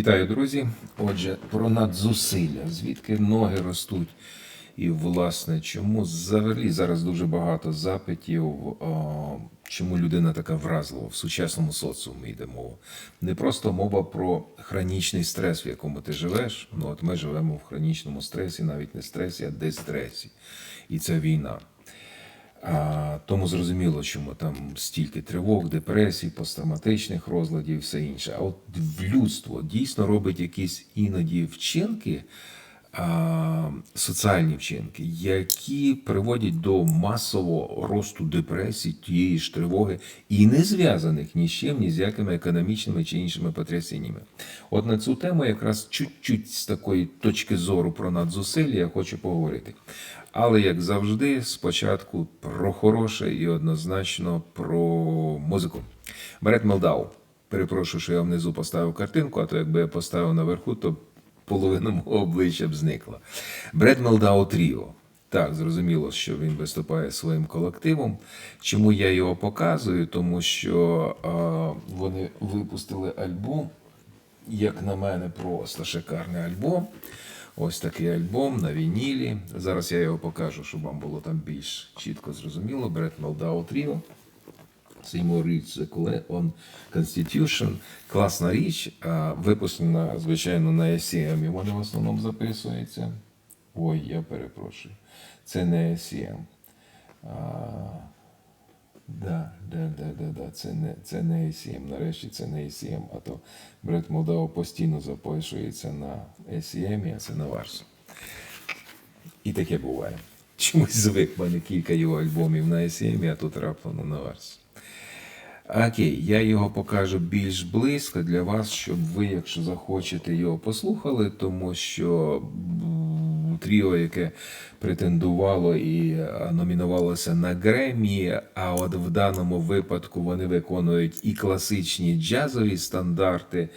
Вітаю, друзі. Отже, про надзусилля, звідки ноги ростуть. І, власне, чому взагалі зараз дуже багато запитів, о, чому людина така вразлива в сучасному соціумі йде мова. Не просто мова про хронічний стрес, в якому ти живеш. Ну от ми живемо в хронічному стресі, навіть не стресі, а дистресі. І це війна. А, тому зрозуміло, чому там стільки тривог, депресій, посттравматичних розладів і все інше. А от людство дійсно робить якісь іноді вчинки, а, соціальні вчинки, які приводять до масового росту депресії, тієї ж тривоги, і не зв'язаних ні з чим, ні з якими економічними чи іншими потрясіннями. От на цю тему якраз чуть-чуть з такої точки зору про надзусилля я хочу поговорити. Але як завжди, спочатку про хороше і однозначно про музику. Берет Мелдау. Перепрошую, що я внизу поставив картинку, а то якби я поставив наверху, то половина мого обличчя б зникла. Бред Мелдау Тріо. Так, зрозуміло, що він виступає своїм колективом. Чому я його показую? Тому що а, вони випустили альбом, як на мене, просто шикарний альбом. Ось такий альбом на вінілі. Зараз я його покажу, щоб вам було там більш чітко зрозуміло. Бред Мелдау Тріо. Seymour The on Constitution. Класна річ, а, випущена, звичайно, на SCM. І вони в основному записуються. Ой, я перепрошую. Це не SCM. А, да, да, да, да, да. Це не, це не ACM. Нарешті це не ACM, а то Бред Молдау постійно записується на ACM, а це на Варсу. І таке буває. Чомусь звик мене кілька його альбомів на SM, а тут раптом на Варсу. Окей, я його покажу більш близько для вас, щоб ви, якщо захочете, його послухали, тому що тріо, яке претендувало і номінувалося на Гремі, а от в даному випадку вони виконують і класичні джазові стандарти,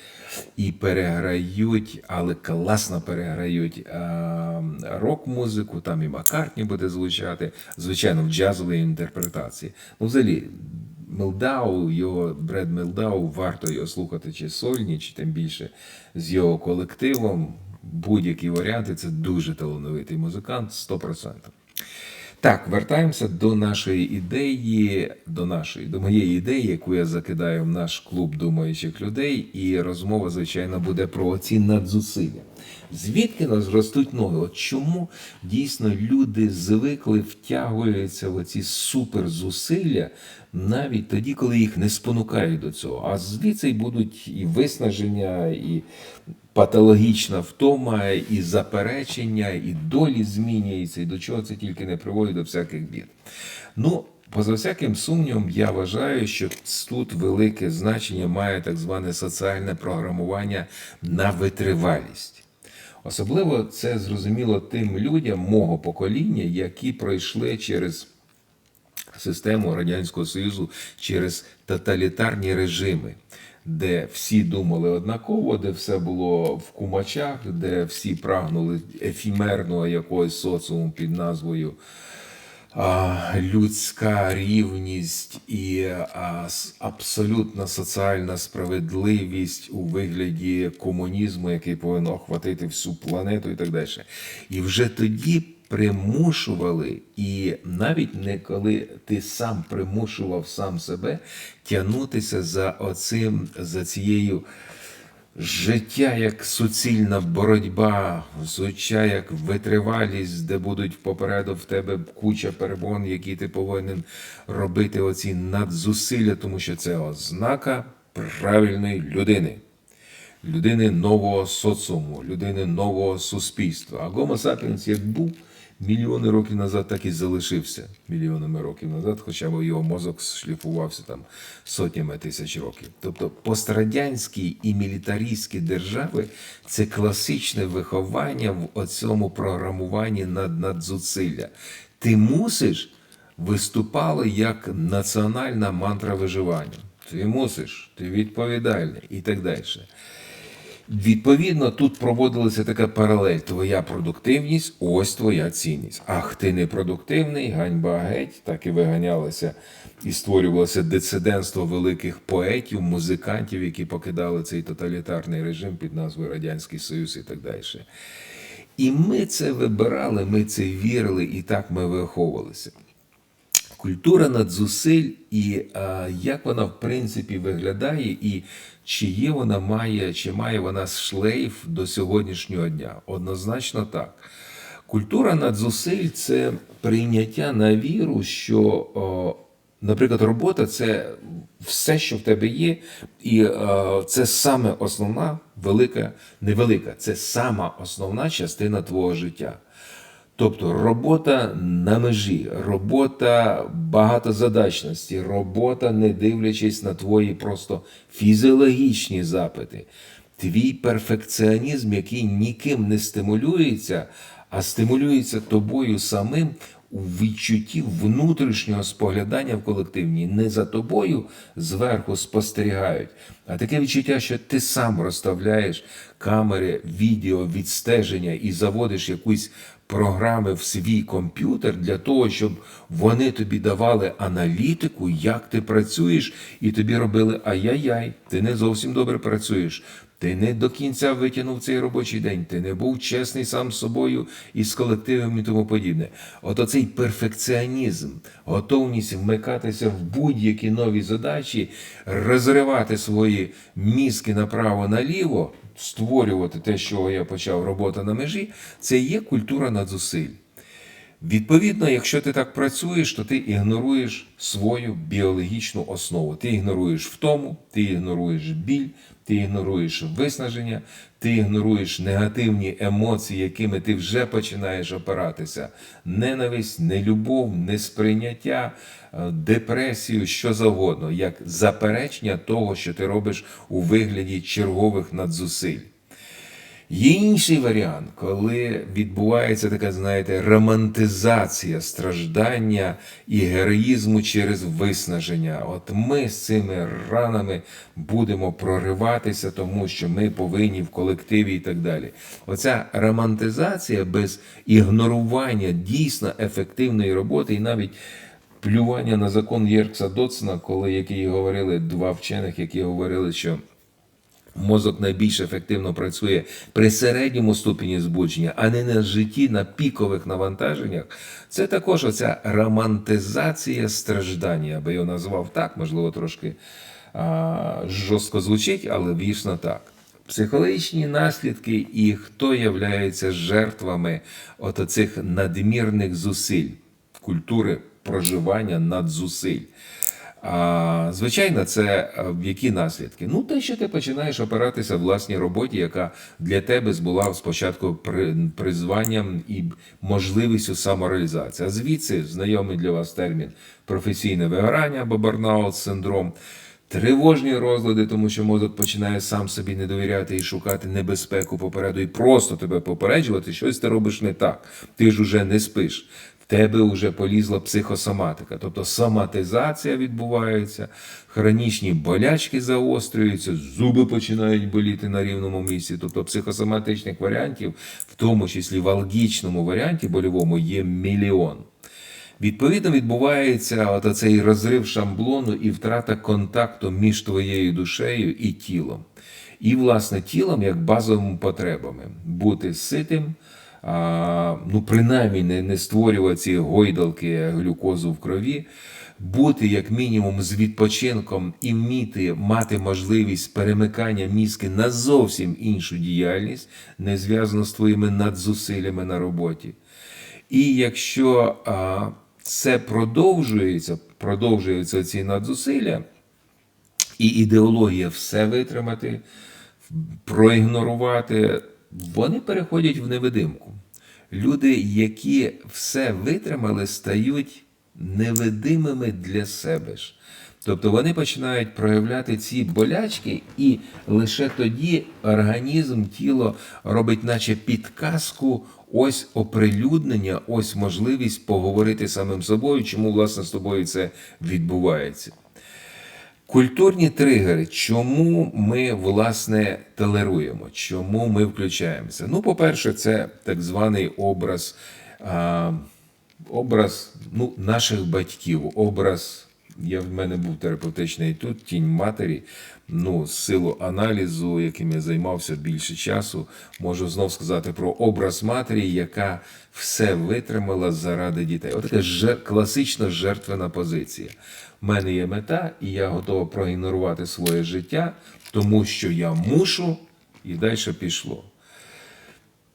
і переграють, але класно переграють а, рок-музику, там і Маккартні буде звучати, звичайно, в джазовій інтерпретації. Ну, взагалі, Мелдау, його Бред Мелдау, варто його слухати чи сольні, чи тим більше з його колективом. Будь-які варіанти це дуже талановитий музикант, 100%. Так, вертаємося до нашої ідеї, до нашої, до моєї ідеї, яку я закидаю в наш клуб думаючих людей, і розмова, звичайно, буде про оці надзусилля. Звідки нас ростуть ноги? От чому дійсно люди звикли втягуються в оці суперзусилля навіть тоді, коли їх не спонукають до цього. А звідси й будуть і виснаження, і патологічна втома, і заперечення, і долі змінюються, і до чого це тільки не приводить до всяких бід. Ну, поза всяким сумнівом, я вважаю, що тут велике значення має так зване соціальне програмування на витривалість. Особливо це зрозуміло тим людям мого покоління, які пройшли через систему Радянського Союзу через тоталітарні режими, де всі думали однаково, де все було в кумачах, де всі прагнули ефімерного якогось соціуму під назвою а, людська рівність і а, абсолютна соціальна справедливість у вигляді комунізму, який повинен охватити всю планету і так далі. І вже тоді примушували, і навіть не коли ти сам примушував сам себе тягнутися за оцим, за цією життя як суцільна боротьба, життя як витривалість, де будуть попереду в тебе куча перебон, які ти повинен робити оці надзусилля, тому що це ознака правильної людини. Людини нового соціуму, людини нового суспільства. А Гомо сапіенс як був мільйони років назад, так і залишився мільйонами років назад, хоча б його мозок шліфувався там сотнями тисяч років. Тобто пострадянські і мілітаристські держави це класичне виховання в оцьому програмуванні над надзусилля. Ти мусиш виступали як національна мантра виживання. Ти мусиш, ти відповідальний і так далі. Відповідно, тут проводилася така паралель: твоя продуктивність, ось твоя цінність. Ах, ти не продуктивний, ганьба геть, так і виганялося і створювалося дисидентство великих поетів, музикантів, які покидали цей тоталітарний режим під назвою Радянський Союз і так далі. І ми це вибирали, ми це вірили, і так ми виховувалися. Культура надзусиль і а, як вона в принципі виглядає, і чи є вона має, чи має вона шлейф до сьогоднішнього дня? Однозначно так. Культура надзусиль це прийняття на віру, що, наприклад, робота це все, що в тебе є, і е, це саме основна велика, невелика, це сама основна частина твого життя. Тобто робота на межі, робота багатозадачності, робота, не дивлячись на твої просто фізіологічні запити, твій перфекціонізм, який ніким не стимулюється, а стимулюється тобою самим у відчутті внутрішнього споглядання в колективній. Не за тобою зверху спостерігають, а таке відчуття, що ти сам розставляєш камери, відео, відстеження і заводиш якусь програми в свій комп'ютер для того, щоб вони тобі давали аналітику, як ти працюєш, і тобі робили ай-яй-яй, ти не зовсім добре працюєш. Ти не до кінця витягнув цей робочий день, ти не був чесний сам з собою і з колективом і тому подібне. От оцей перфекціонізм, готовність вмикатися в будь-які нові задачі, розривати свої мізки направо-наліво, створювати те, що я почав робота на межі, це є культура надзусиль. Відповідно, якщо ти так працюєш, то ти ігноруєш свою біологічну основу. Ти ігноруєш втому, ти ігноруєш біль, ти ігноруєш виснаження, ти ігноруєш негативні емоції, якими ти вже починаєш опиратися. Ненависть, нелюбов, несприйняття, е, депресію, що завгодно, як заперечення того, що ти робиш у вигляді чергових надзусиль. Є інший варіант, коли відбувається така, знаєте, романтизація страждання і героїзму через виснаження. От ми з цими ранами будемо прориватися, тому що ми повинні в колективі і так далі. Оця романтизація без ігнорування дійсно ефективної роботи і навіть. Плювання на закон Єркса Доцена, коли які говорили два вчених, які говорили, що Мозок найбільш ефективно працює при середньому ступені збудження, а не на житті на пікових навантаженнях. Це також оця романтизація страждання, я би його назвав так, можливо, трошки а, жорстко звучить, але вічно так. Психологічні наслідки і хто являється жертвами от оцих надмірних зусиль культури проживання надзусиль. А, Звичайно, це в які наслідки? Ну, те, що ти починаєш опиратися в власній роботі, яка для тебе була спочатку призванням і можливістю самореалізації. А звідси знайомий для вас термін професійне вигорання або барнаут синдром. Тривожні розлади, тому що мозок починає сам собі не довіряти і шукати небезпеку попереду, і просто тебе попереджувати, щось ти робиш не так. Ти ж уже не спиш тебе вже полізла психосоматика, тобто соматизація відбувається, хронічні болячки заострюються, зуби починають боліти на рівному місці. Тобто психосоматичних варіантів, в тому числі в алгічному варіанті больовому, є мільйон. Відповідно, відбувається от цей розрив шамблону і втрата контакту між твоєю душею і тілом. І, власне, тілом як базовими потребами бути ситим ну, принаймні не, не створювати ці гойдалки глюкозу в крові, бути як мінімум з відпочинком і вміти мати можливість перемикання мізки на зовсім іншу діяльність, не зв'язану з твоїми надзусиллями на роботі. І якщо а, це продовжується, продовжуються ці надзусилля, і ідеологія все витримати, проігнорувати, вони переходять в невидимку. Люди, які все витримали, стають невидимими для себе ж. Тобто вони починають проявляти ці болячки, і лише тоді організм, тіло робить, наче підказку, ось оприлюднення, ось можливість поговорити самим собою, чому власне з тобою це відбувається. Культурні тригери, чому ми власне толеруємо, чому ми включаємося? Ну, по-перше, це так званий образ, а, образ ну, наших батьків, образ. Я в мене був терапевтичний тут, тінь матері. Ну, силу аналізу, яким я займався більше часу, можу знов сказати про образ матері, яка все витримала заради дітей. Отака жер... класична жертвена позиція. У мене є мета, і я готова проігнорувати своє життя, тому що я мушу, і далі пішло.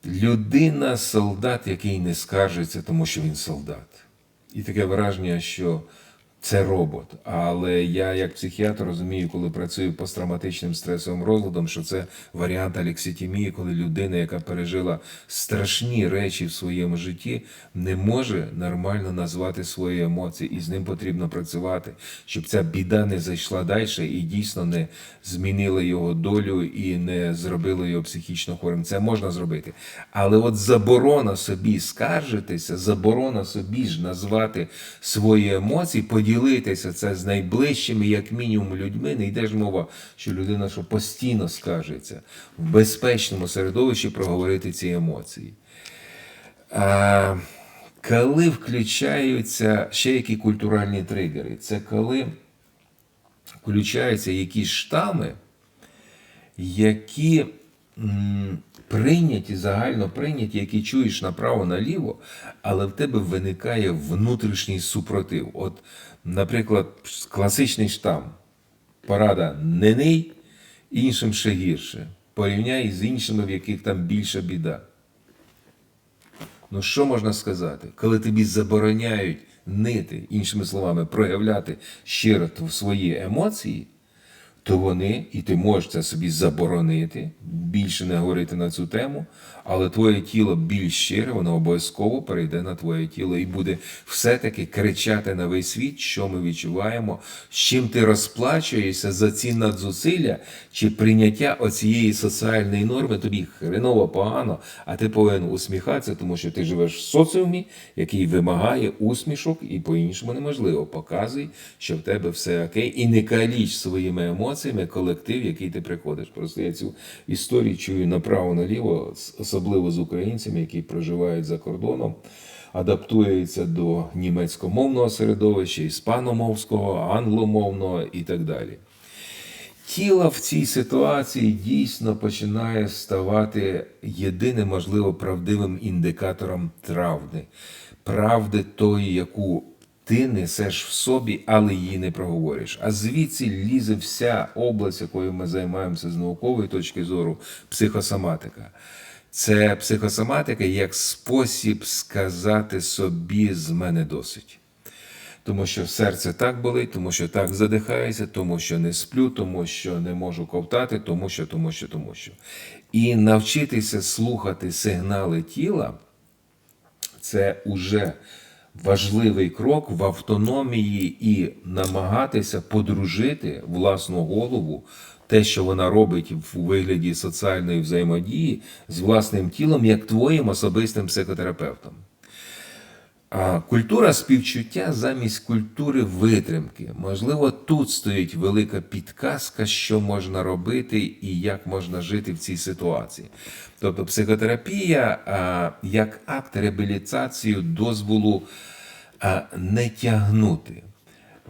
Людина солдат, який не скаржиться, тому що він солдат. І таке враження, що це робот. Але я, як психіатр, розумію, коли працюю посттравматичним стресовим розладом, що це варіант алекситимії, коли людина, яка пережила страшні речі в своєму житті, не може нормально назвати свої емоції, і з ним потрібно працювати, щоб ця біда не зайшла далі і дійсно не змінила його долю і не зробила його психічно хворим. Це можна зробити. Але от заборона собі скаржитися, заборона собі ж назвати свої емоції, поділитися це з найближчими, як мінімум, людьми. Не йде ж мова, що людина що постійно скаржиться в безпечному середовищі проговорити ці емоції. А, коли включаються ще які культуральні тригери, це коли включаються якісь штами, які м, прийняті, загально прийняті, які чуєш направо-наліво, але в тебе виникає внутрішній супротив. От, наприклад, класичний штам. Порада не ний, іншим ще гірше. Порівняй з іншими, в яких там більша біда. Ну, що можна сказати? Коли тобі забороняють нити, іншими словами, проявляти щиро свої емоції, то вони, і ти можеш це собі заборонити, більше не говорити на цю тему, але твоє тіло більш щире, воно обов'язково перейде на твоє тіло і буде все-таки кричати на весь світ, що ми відчуваємо, з чим ти розплачуєшся за ці надзусилля чи прийняття оцієї соціальної норми, тобі хреново погано, а ти повинен усміхатися, тому що ти живеш в соціумі, який вимагає усмішок, і по-іншому неможливо. Показуй, що в тебе все окей, і не каліч своїми емоціями колектив, який ти приходиш. Просто я цю історію чую направо-наліво, особливо з українцями, які проживають за кордоном, адаптуються до німецькомовного середовища, іспаномовського, англомовного і так далі. Тіло в цій ситуації дійсно починає ставати єдиним, можливо, правдивим індикатором травми, правди тої, яку ти несеш в собі, але її не проговориш. А звідси лізе вся область, якою ми займаємося з наукової точки зору, психосоматика. Це психосоматика як спосіб сказати собі з мене досить. Тому що серце так болить, тому що так задихається, тому що не сплю, тому що не можу ковтати, тому що, тому що, тому що. І навчитися слухати сигнали тіла це уже важливий крок в автономії і намагатися подружити власну голову, те, що вона робить у вигляді соціальної взаємодії з власним тілом, як твоїм особистим психотерапевтом. Культура співчуття замість культури витримки. Можливо, тут стоїть велика підказка, що можна робити і як можна жити в цій ситуації. Тобто, психотерапія як акт реабілітації дозволу не тягнути,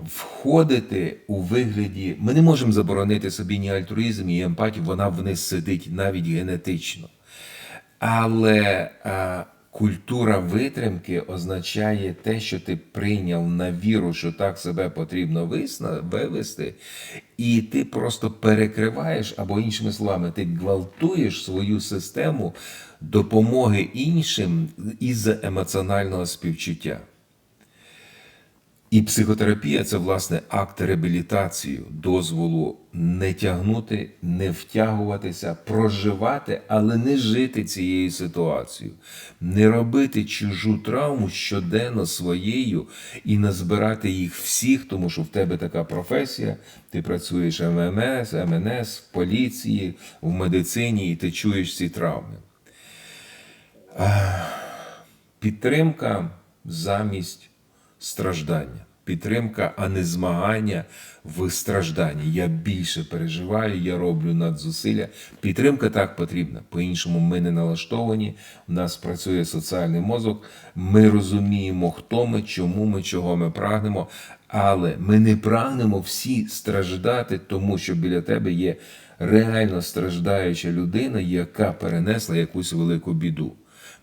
входити у вигляді. Ми не можемо заборонити собі ні альтруїзм, ні емпатію, вона в них сидить навіть генетично. Але Культура витримки означає те, що ти прийняв на віру, що так себе потрібно вивести, і ти просто перекриваєш, або іншими словами, ти гвалтуєш свою систему допомоги іншим із емоціонального співчуття. І психотерапія це власне акт реабілітації, дозволу не тягнути, не втягуватися, проживати, але не жити цією ситуацією, не робити чужу травму щоденно своєю і не збирати їх всіх, тому що в тебе така професія, ти працюєш ММС, МНС, в поліції, в медицині, і ти чуєш ці травми. Підтримка замість страждання. Підтримка, а не змагання в стражданні. Я більше переживаю, я роблю надзусилля. Підтримка так потрібна. По-іншому ми не налаштовані. У нас працює соціальний мозок. Ми розуміємо, хто ми, чому ми, чого ми прагнемо. Але ми не прагнемо всі страждати, тому що біля тебе є реально страждаюча людина, яка перенесла якусь велику біду.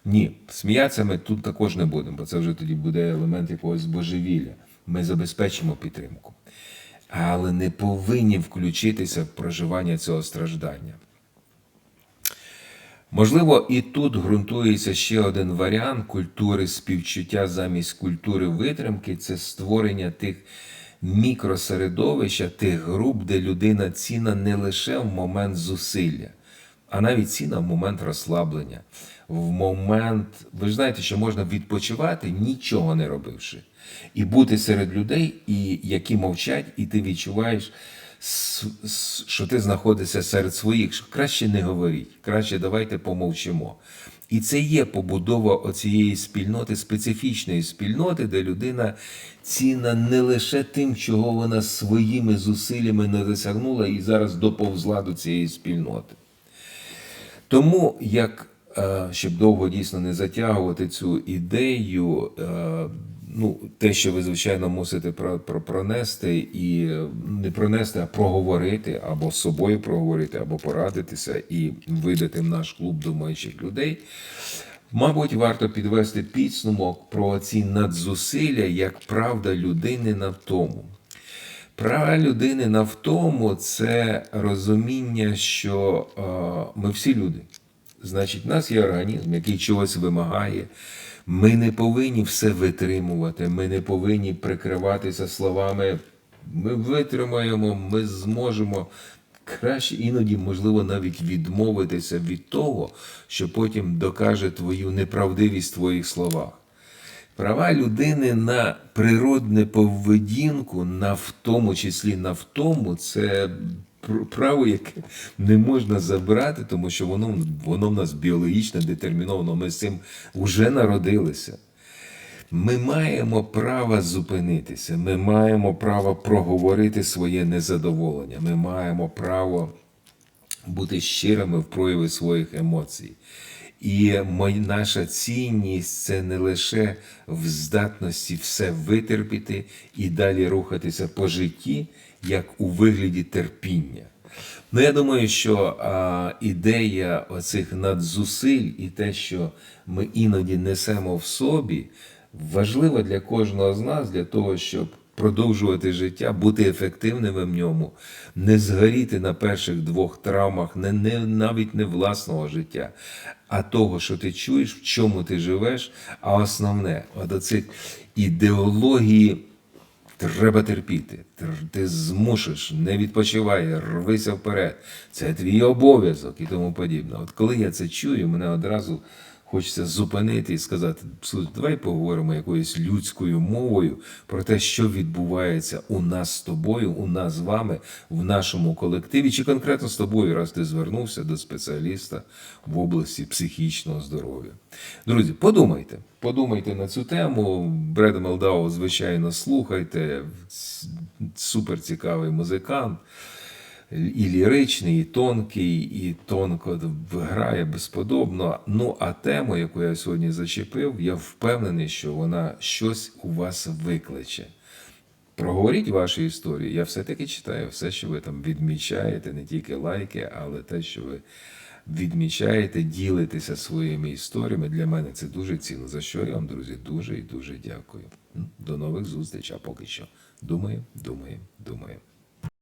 Ні, сміятися ми тут також не будемо, бо це вже тоді буде елемент якогось божевілля. Ми забезпечимо підтримку. Але не повинні включитися в проживання цього страждання. Можливо, і тут ґрунтується ще один варіант культури співчуття замість культури витримки це створення тих мікросередовища, тих груп, де людина цінна не лише в момент зусилля, а навіть цінна в момент розслаблення, в момент, ви ж знаєте, що можна відпочивати, нічого не робивши, і бути серед людей, і які мовчать, і ти відчуваєш, що ти знаходишся серед своїх. що Краще не говоріть, краще давайте помовчимо. І це є побудова оцієї спільноти, специфічної спільноти, де людина цінна не лише тим, чого вона своїми зусиллями не досягнула і зараз доповзла до цієї спільноти. Тому, як щоб довго дійсно не затягувати цю ідею, е, ну, те, що ви, звичайно, мусите про, про, пронести, і е, не пронести, а проговорити, або з собою проговорити, або порадитися і видати в наш клуб думаючих людей. Мабуть, варто підвести підсумок про ці надзусилля як правда людини на втому. Права людини на втому це розуміння, що е, ми всі люди. Значить, в нас є організм, який чогось вимагає. Ми не повинні все витримувати, ми не повинні прикриватися словами ми витримаємо, ми зможемо. Краще іноді, можливо, навіть відмовитися від того, що потім докаже твою неправдивість в твоїх словах. Права людини на природне поведінку, на в тому числі на втому, це право, яке не можна забрати, тому що воно, воно в нас біологічно детерміновано. Ми з цим вже народилися. Ми маємо право зупинитися, ми маємо право проговорити своє незадоволення, ми маємо право бути щирими в прояві своїх емоцій. І наша цінність це не лише в здатності все витерпіти і далі рухатися по житті, як у вигляді терпіння. Ну, я думаю, що а, ідея оцих надзусиль і те, що ми іноді несемо в собі, важлива для кожного з нас для того, щоб продовжувати життя, бути ефективними в ньому, не згоріти на перших двох травмах, не, не, навіть не власного життя, а того, що ти чуєш, в чому ти живеш. А основне, от оцих ідеології. Треба терпіти. Ти змушиш, не відпочивай, рвися вперед. Це твій обов'язок і тому подібне. От коли я це чую, мене одразу хочеться зупинити і сказати: «Слухай, давай поговоримо якоюсь людською мовою про те, що відбувається у нас з тобою, у нас з вами, в нашому колективі, чи конкретно з тобою, раз ти звернувся до спеціаліста в області психічного здоров'я. Друзі, подумайте. Подумайте на цю тему. Бреда Мелдау, звичайно, слухайте. Супер цікавий музикант. І ліричний, і тонкий, і тонко грає безподобно. Ну, а тему, яку я сьогодні зачепив, я впевнений, що вона щось у вас викличе. Проговоріть ваші історії. Я все-таки читаю все, що ви там відмічаєте, не тільки лайки, але те, що ви відмічаєте, ділитеся своїми історіями. Для мене це дуже цінно. За що я вам, друзі, дуже і дуже дякую. До нових зустрічей. А поки що думаємо, думаємо, думаємо.